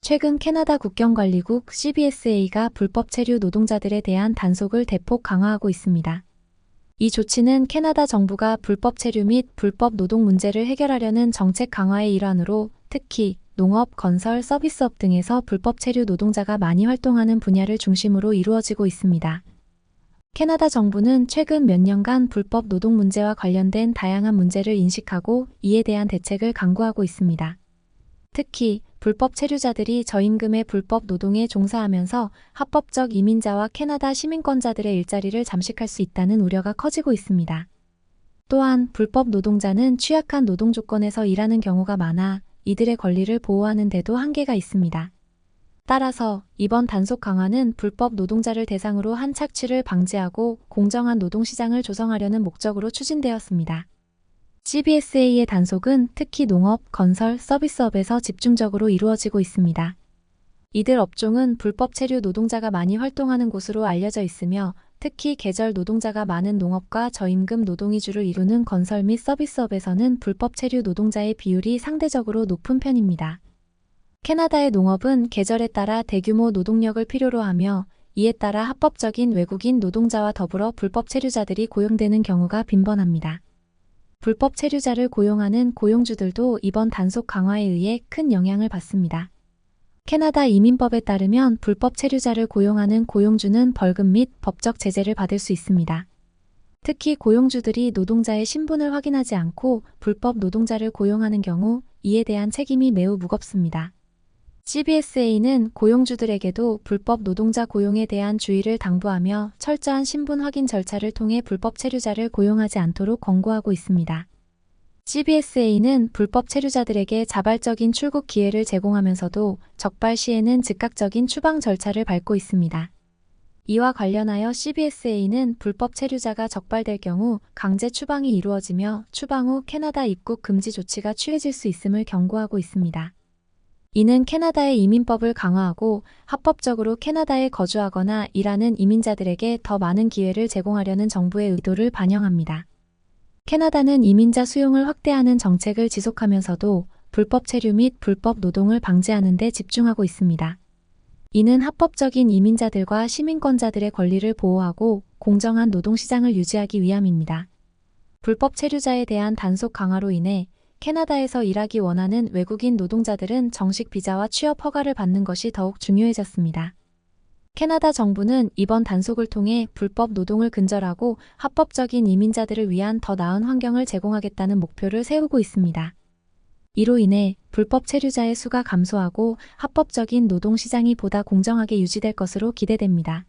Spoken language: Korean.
최근 캐나다 국경관리국 CBSA가 불법 체류 노동자들에 대한 단속을 대폭 강화하고 있습니다. 이 조치는 캐나다 정부가 불법 체류 및 불법 노동 문제를 해결하려는 정책 강화의 일환으로 특히 농업, 건설, 서비스업 등에서 불법 체류 노동자가 많이 활동하는 분야를 중심으로 이루어지고 있습니다. 캐나다 정부는 최근 몇 년간 불법 노동 문제와 관련된 다양한 문제를 인식하고 이에 대한 대책을 강구하고 있습니다. 특히 불법 체류자들이 저임금의 불법 노동에 종사하면서 합법적 이민자와 캐나다 시민권자들의 일자리를 잠식할 수 있다는 우려가 커지고 있습니다. 또한 불법 노동자는 취약한 노동 조건에서 일하는 경우가 많아 이들의 권리를 보호하는 데도 한계가 있습니다. 따라서 이번 단속 강화는 불법 노동자를 대상으로 한 착취를 방지하고 공정한 노동시장을 조성하려는 목적으로 추진되었습니다. CBSA의 단속은 특히 농업, 건설, 서비스업에서 집중적으로 이루어지고 있습니다. 이들 업종은 불법 체류 노동자가 많이 활동하는 곳으로 알려져 있으며 특히 계절 노동자가 많은 농업과 저임금 노동이 주를 이루는 건설 및 서비스업에서는 불법 체류 노동자의 비율이 상대적으로 높은 편입니다. 캐나다의 농업은 계절에 따라 대규모 노동력을 필요로 하며 이에 따라 합법적인 외국인 노동자와 더불어 불법 체류자들이 고용되는 경우가 빈번합니다. 불법 체류자를 고용하는 고용주들도 이번 단속 강화에 의해 큰 영향을 받습니다. 캐나다 이민법에 따르면 불법 체류자를 고용하는 고용주는 벌금 및 법적 제재를 받을 수 있습니다. 특히 고용주들이 노동자의 신분을 확인하지 않고 불법 노동자를 고용하는 경우 이에 대한 책임이 매우 무겁습니다. CBSA는 고용주들에게도 불법 노동자 고용에 대한 주의를 당부하며 철저한 신분 확인 절차를 통해 불법 체류자를 고용하지 않도록 권고하고 있습니다. CBSA는 불법 체류자들에게 자발적인 출국 기회를 제공하면서도 적발 시에는 즉각적인 추방 절차를 밟고 있습니다. 이와 관련하여 CBSA는 불법 체류자가 적발될 경우 강제 추방이 이루어지며 추방 후 캐나다 입국 금지 조치가 취해질 수 있음을 경고하고 있습니다. 이는 캐나다의 이민법을 강화하고 합법적으로 캐나다에 거주하거나 일하는 이민자들에게 더 많은 기회를 제공하려는 정부의 의도를 반영합니다. 캐나다는 이민자 수용을 확대하는 정책을 지속하면서도 불법 체류 및 불법 노동을 방지하는 데 집중하고 있습니다. 이는 합법적인 이민자들과 시민권자들의 권리를 보호하고 공정한 노동시장을 유지하기 위함입니다. 불법 체류자에 대한 단속 강화로 인해 캐나다에서 일하기 원하는 외국인 노동자들은 정식 비자와 취업 허가를 받는 것이 더욱 중요해졌습니다. 캐나다 정부는 이번 단속을 통해 불법 노동을 근절하고 합법적인 이민자들을 위한 더 나은 환경을 제공하겠다는 목표를 세우고 있습니다. 이로 인해 불법 체류자의 수가 감소하고 합법적인 노동 시장이 보다 공정하게 유지될 것으로 기대됩니다.